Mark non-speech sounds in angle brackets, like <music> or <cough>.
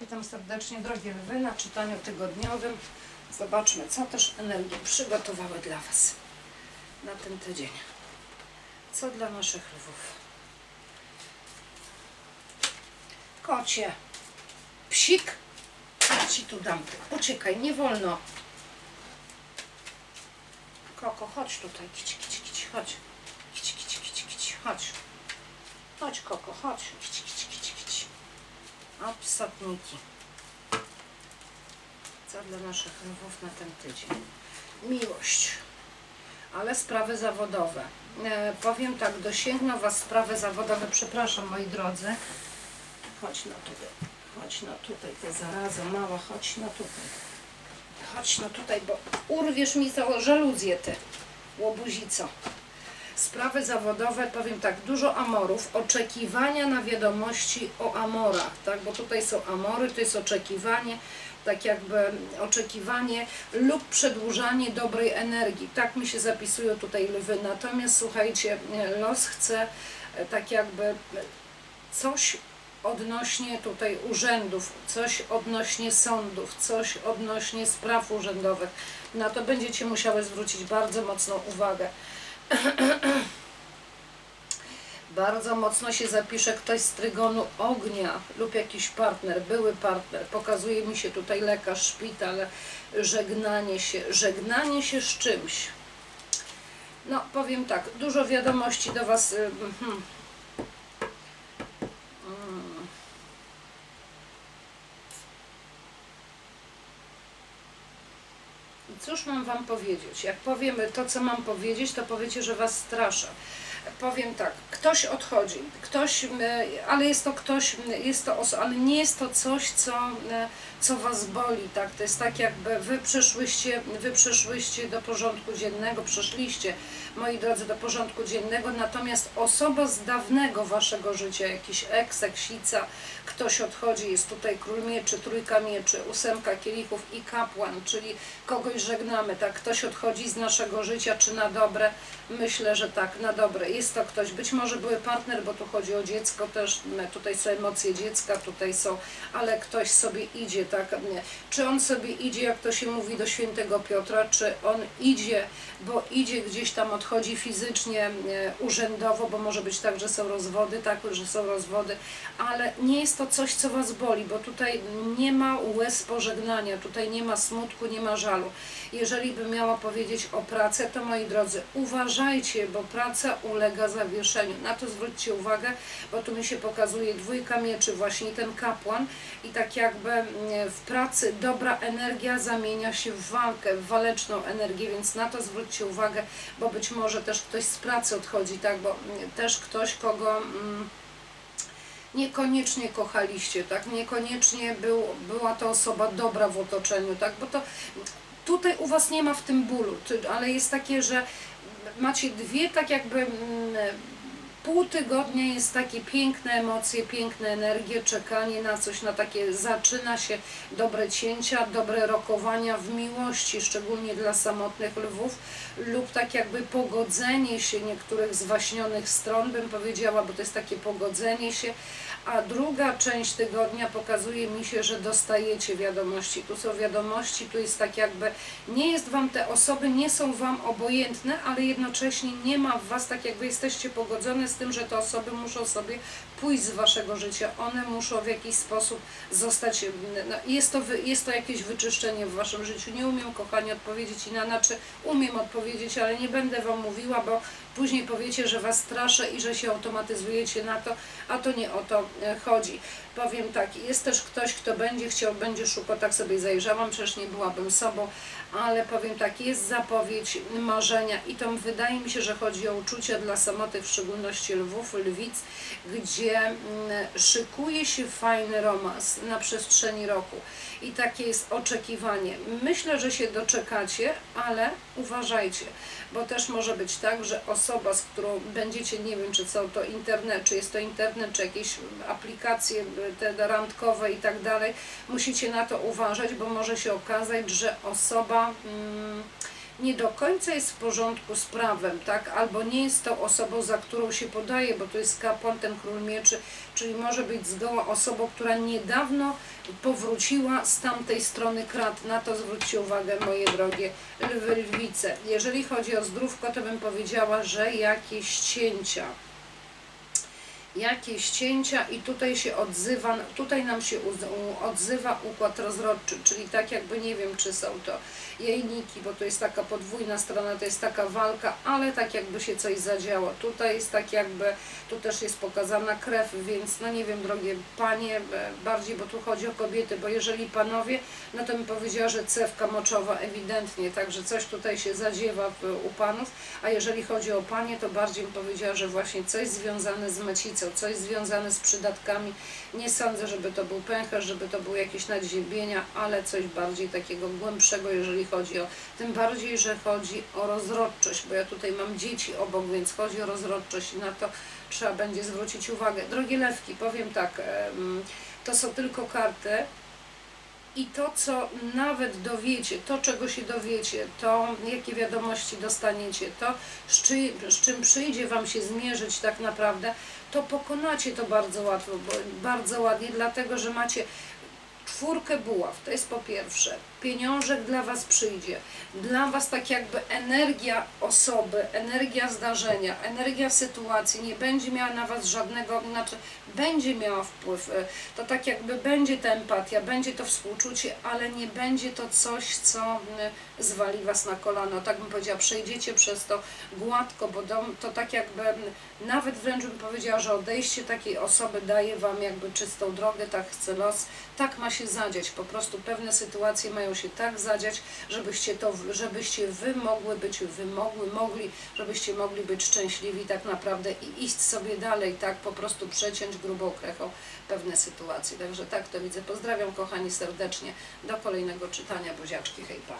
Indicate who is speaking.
Speaker 1: Witam serdecznie, drogie lwy, na czytaniu tygodniowym. Zobaczmy, co też energie przygotowały dla Was na ten tydzień. Co dla naszych lwów? Kocie, psik, ja Ci tu dam. Uciekaj, nie wolno. Koko, chodź tutaj, kici, kici, kici, chodź. Kici, kici, kici, kici, chodź. Chodź, Koko, chodź. Kici, kici, kici, kici. A psotniki. Co dla naszych lwów na ten tydzień? Miłość. Ale sprawy zawodowe. E, powiem tak, dosięgną Was sprawy zawodowe. Przepraszam, moi drodzy. Chodź no tutaj. Chodź no tutaj, ty zaraza mała, chodź no tutaj. Chodź no tutaj, bo urwiesz mi całą żaluzję, ty, łobuzico. Sprawy zawodowe, powiem tak, dużo amorów, oczekiwania na wiadomości o amorach, tak, bo tutaj są amory, to jest oczekiwanie, tak jakby oczekiwanie lub przedłużanie dobrej energii. Tak mi się zapisują tutaj lwy. Natomiast słuchajcie, los chce e, tak jakby coś odnośnie tutaj urzędów, coś odnośnie sądów, coś odnośnie spraw urzędowych. Na to będziecie musiały zwrócić bardzo mocną uwagę. <coughs> Bardzo mocno się zapisze ktoś z trygonu ognia lub jakiś partner, były partner. Pokazuje mi się tutaj lekarz, szpital, żegnanie się, żegnanie się z czymś. No, powiem tak, dużo wiadomości do Was. y, mhm. Mm. I cóż mam Wam powiedzieć? Jak powiem to, co mam powiedzieć, to powiecie, że Was straszę. Powiem tak, ktoś odchodzi, ktoś, ale jest to ktoś, jest to oso- ale nie jest to coś, co, co Was boli, tak? To jest tak, jakby Wy przeszłyście, Wy przeszłyście do porządku dziennego, przeszliście, moi drodzy, do porządku dziennego, natomiast osoba z dawnego Waszego życia, jakiś eks, eksica, ktoś odchodzi, jest tutaj król mieczy, trójka mieczy, ósemka kielichów i kapłan, czyli kogoś żegnamy, tak? Ktoś odchodzi z naszego życia, czy na dobre? Myślę, że tak, na dobre. Jest to ktoś, być może były partner, bo tu chodzi o dziecko też, tutaj są emocje dziecka, tutaj są, ale ktoś sobie idzie, tak? Czy on sobie idzie, jak to się mówi do świętego Piotra, czy on idzie, bo idzie gdzieś tam, odchodzi fizycznie, urzędowo, bo może być tak, że są rozwody, tak, że są rozwody, ale nie jest to coś, co Was boli, bo tutaj nie ma łez pożegnania, tutaj nie ma smutku, nie ma żalu. Jeżeli bym miała powiedzieć o pracy, to moi drodzy, uważajcie, bo praca ulega zawieszeniu. Na to zwróćcie uwagę, bo tu mi się pokazuje dwójka mieczy, właśnie ten kapłan i tak jakby mm, w pracy dobra energia zamienia się w walkę, w waleczną energię, więc na to zwróćcie uwagę, bo być może też ktoś z pracy odchodzi, tak, bo mm, też ktoś, kogo... Mm, niekoniecznie kochaliście, tak? Niekoniecznie był, była to osoba dobra w otoczeniu, tak? Bo to tutaj u Was nie ma w tym bólu, ale jest takie, że macie dwie tak jakby mm, pół tygodnia jest takie piękne emocje, piękne energie, czekanie na coś, na takie zaczyna się dobre cięcia, dobre rokowania w miłości, szczególnie dla samotnych lwów lub tak jakby pogodzenie się niektórych zwaśnionych stron, bym powiedziała, bo to jest takie pogodzenie się, a druga część tygodnia pokazuje mi się, że dostajecie wiadomości. Tu są wiadomości, tu jest tak jakby, nie jest Wam te osoby, nie są Wam obojętne, ale jednocześnie nie ma w Was tak jakby jesteście pogodzone z tym, że te osoby muszą sobie pójść z Waszego życia. One muszą w jakiś sposób zostać, no, jest, to, jest to jakieś wyczyszczenie w Waszym życiu. Nie umiem, kochani, odpowiedzieć i na znaczy umiem odpowiedzieć, ale nie będę Wam mówiła, bo później powiecie, że Was straszę i że się automatyzujecie na to, a to nie o to e, chodzi. Powiem tak, jest też ktoś, kto będzie chciał, będzie szukał, tak sobie zajrzałam, przecież nie byłabym sobą, ale powiem tak, jest zapowiedź marzenia i to wydaje mi się, że chodzi o uczucia dla samotnych, w szczególności lwów, lwic, gdzie mm, szykuje się fajny romans na przestrzeni roku i takie jest oczekiwanie. Myślę, że się doczekacie, ale uważajcie, bo też może być tak, że osoba, z którą będziecie, nie wiem, czy są to internet, czy jest to internet, czy jakieś aplikacje te randkowe i tak dalej, musicie na to uważać, bo może się okazać, że osoba mm, nie do końca jest w porządku z prawem, tak? Albo nie jest tą osobą, za którą się podaje, bo to jest kapłan, ten król mieczy, czyli może być zgoła osobą, która niedawno powróciła z tamtej strony krat. Na to zwróćcie uwagę, moje drogie lwy, lwice. Jeżeli chodzi o zdrówko, to bym powiedziała, że jakieś cięcia jakieś cięcia i tutaj się odzywa, tutaj nam się odzywa układ rozrodczy, czyli tak jakby nie wiem, czy są to jajniki, bo to jest taka podwójna strona, to jest taka walka, ale tak jakby się coś zadziało. Tutaj jest tak jakby, tu też jest pokazana krew, więc no nie wiem, drogie panie, e, bardziej, bo tu chodzi o kobiety, bo jeżeli panowie, no to bym powiedziała, że cewka moczowa ewidentnie, także coś tutaj się zadziewa u panów, a jeżeli chodzi o panie, to bardziej bym powiedziała, że właśnie coś związane z macicą, coś związane z przydatkami. Nie sądzę, żeby to był pęcherz, żeby to były jakieś nadziębienia, ale coś bardziej takiego głębszego, jeżeli chodzi o, tym bardziej, że chodzi o rozrodczość, bo ja tutaj mam dzieci obok, więc chodzi o rozrodczość i na to trzeba będzie zwrócić uwagę. Drogie lewki, powiem tak, to są tylko karty, i to, co nawet dowiecie, to, czego się dowiecie, to, jakie wiadomości dostaniecie, to, z, z czym przyjdzie Wam się zmierzyć tak naprawdę, to pokonacie to bardzo łatwo, bardzo ładnie, dlatego że macie czwórkę buław, to jest po pierwsze, pieniążek dla Was przyjdzie, dla Was tak jakby energia osoby, energia zdarzenia, energia sytuacji. Nie będzie miała na Was żadnego, znaczy będzie miała wpływ, e, to tak jakby będzie ta empatia, będzie to współczucie, ale nie będzie to coś, co zwali Was na kolano, tak bym powiedziała, przejdziecie przez to gładko, bo to tak jakby, nawet wręcz bym powiedziała, że odejście takiej osoby daje Wam jakby czystą drogę, tak chce los, tak ma się zadziać, po prostu pewne sytuacje mają się tak zadziać, żebyście to, żebyście Wy mogły być, Wy mogły, mogli, żebyście mogli być szczęśliwi tak naprawdę i iść sobie dalej, tak po prostu przeciąć grubą krechą pewne sytuacje. Także tak to widzę. Pozdrawiam kochani serdecznie. Do kolejnego czytania. Buziaczki, hejpa.